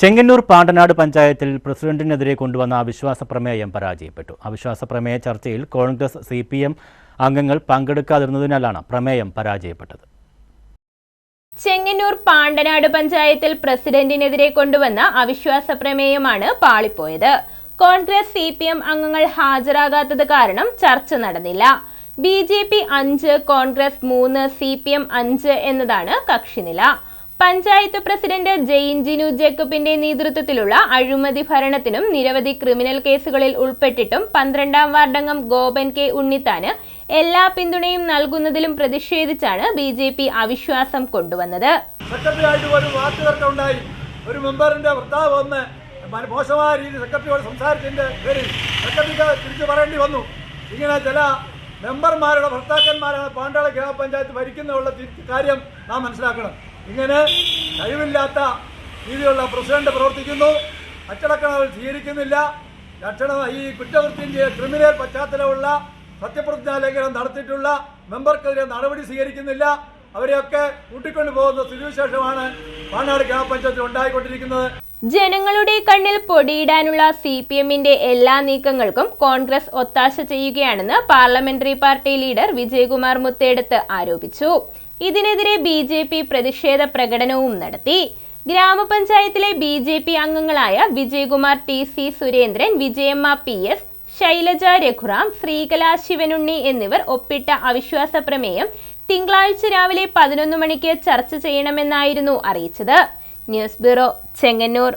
ചെങ്ങന്നൂർ പാണ്ടനാട് പഞ്ചായത്തിൽ പ്രസിഡന്റിനെതിരെ കൊണ്ടുവന്ന അവിശ്വാസ പ്രമേയം പരാജയപ്പെട്ടു. അവിശ്വാസ പ്രമേയ ചർച്ചയിൽ കോൺഗ്രസ് സി പി എം അംഗങ്ങൾ പങ്കെടുക്കാതിരുന്നതിനാലാണ് പ്രമേയം പരാജയപ്പെട്ടത്. ചെങ്ങന്നൂർ പാണ്ടനാട് പഞ്ചായത്തിൽ പ്രസിഡന്റിനെതിരെ കൊണ്ടുവന്ന അവിശ്വാസ പ്രമേയമാണ് പാളിപ്പോയത്. കോൺഗ്രസ് സി പി എം അംഗങ്ങൾ ഹാജരാകാത്തത് കാരണം ചർച്ച നടന്നില്ല. ബി ജെ പി അഞ്ച് കോൺഗ്രസ് മൂന്ന് സി പി എം അഞ്ച് എന്നതാണ് കക്ഷിനില. പഞ്ചായത്ത് പ്രസിഡന്റ് ജെയിൻ ജിനു ജേക്കബിന്റെ നേതൃത്വത്തിലുള്ള അഴിമതി ഭരണത്തിനും നിരവധി ക്രിമിനൽ കേസുകളിൽ ഉൾപ്പെട്ടിട്ടും പന്ത്രണ്ടാം വാർഡംഗം ഗോപൻ കെ ഉണ്ണിത്താന് എല്ലാ പിന്തുണയും നൽകുന്നതിലും പ്രതിഷേധിച്ചാണ് ബി ജെ പി അവിശ്വാസം കൊണ്ടുവന്നത്. ഒരു സംസാരിച്ചതിന്റെ വന്നു. ഇങ്ങനെ മെമ്പർമാരുടെ ഭർത്താക്കന്മാരാണ് പാണ്ടാള ഗ്രാമപഞ്ചായത്ത് ഭരിക്കുന്നതുള്ള കാര്യം നാം മനസ്സിലാക്കണം. ഇങ്ങനെ കഴിവില്ലാത്ത രീതിയിലുള്ള പ്രസിഡന്റ് പ്രവർത്തിക്കുന്നു. അച്ചടക്കം സ്വീകരിക്കുന്നില്ല. ലക്ഷണം ഈ കുറ്റകൃത്യത്തിന്റെ ക്രിമിനൽ പശ്ചാത്തലമുള്ള സത്യപ്രതിജ്ഞാ ലംഘനം നടത്തിയിട്ടുള്ള മെമ്പർക്കെതിരെ നടപടി സ്വീകരിക്കുന്നില്ല. അവരെയൊക്കെ കൂട്ടിക്കൊണ്ടു പോകുന്ന സ്ഥിതിവിശേഷമാണ് പാണാട് ഗ്രാമപഞ്ചായത്തിൽ ഉണ്ടായിക്കൊണ്ടിരിക്കുന്നത്. ജനങ്ങളുടെ കണ്ണിൽ പൊടിയിടാനുള്ള സി പി എമ്മിന്റെ എല്ലാ നീക്കങ്ങൾക്കും കോൺഗ്രസ് ഒത്താശ ചെയ്യുകയാണെന്ന് parliamentary party leader Vijayakumar Muthedath ആരോപിച്ചു. ഇതിനെതിരെ ബി ജെ പി പ്രതിഷേധ പ്രകടനവും നടത്തി. ഗ്രാമപഞ്ചായത്തിലെ ബി ജെ പി അംഗങ്ങളായ Vijayakumar T C Surendran Vijayamma P S Shailaja Raghuram Sreekala Sivanunni എന്നിവർ ഒപ്പിട്ട അവിശ്വാസ പ്രമേയം തിങ്കളാഴ്ച രാവിലെ പതിനൊന്ന് മണിക്ക് ചർച്ച ചെയ്യണമെന്നായിരുന്നു അറിയിച്ചത്. News bureau Chengannur.